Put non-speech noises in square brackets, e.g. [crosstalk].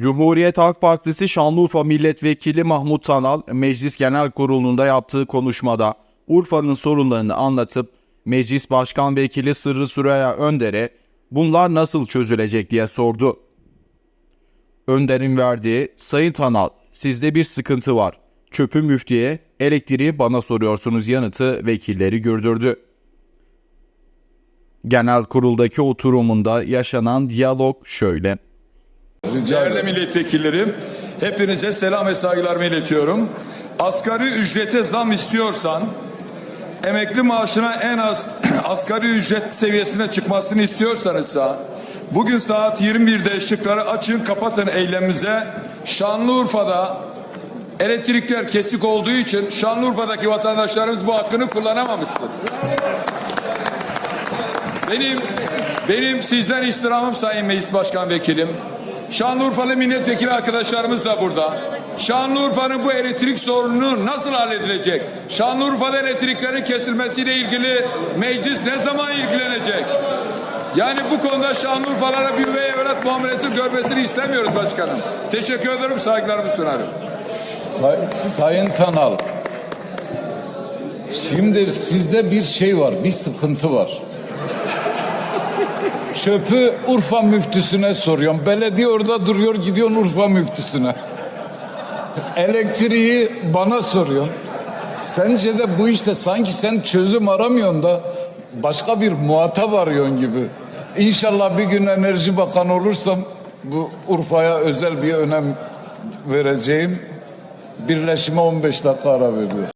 Cumhuriyet Halk Partisi Şanlıurfa Milletvekili Mahmut Tanal, Meclis Genel Kurulu'nda yaptığı konuşmada Urfa'nın sorunlarını anlatıp Meclis Başkan Vekili Sırrı Süreyya Önder'e bunlar nasıl çözülecek diye sordu. Önder'in verdiği Sayın Tanal sizde bir sıkıntı var. Çöpü müftüye, elektriği bana soruyorsunuz yanıtı vekilleri güldürdü. Genel kuruldaki oturumunda yaşanan diyalog şöyle. Değerli milletvekillerim, hepinize selam ve saygılarımı iletiyorum. Asgari ücrete zam istiyorsan, emekli maaşına en az [clears throat] asgari ücret seviyesine çıkmasını istiyorsanızsa, bugün saat 21'de ışıkları açın kapatın eylemimize. Şanlıurfa'da elektrikler kesik olduğu için Şanlıurfa'daki vatandaşlarımız bu hakkını kullanamamıştır. Benim benim sizden istirhamım Sayın Meclis Başkan Vekilim. Şanlıurfalı milletvekili arkadaşlarımız da burada. Şanlıurfa'nın bu elektrik sorununu nasıl halledilecek? Şanlıurfa'da elektriklerin kesilmesiyle ilgili meclis ne zaman ilgilenecek? Yani bu konuda Şanlıurfalara bir üvey evlat muamelesi görmesini istemiyoruz başkanım. Teşekkür ederim, saygılarımı sunarım. Say- Sayın Tanal, şimdi sizde bir şey var, bir sıkıntı var. Çöpü Urfa müftüsüne soruyorum. Belediye orada duruyor, gidiyorsun Urfa müftüsüne. Elektriği bana soruyorsun. Sence de bu işte sanki sen çözüm aramıyorsun da başka bir muhatap arıyorsun gibi. İnşallah bir gün enerji bakanı olursam bu Urfa'ya özel bir önem vereceğim. Birleşime 15 dakika ara veriyor.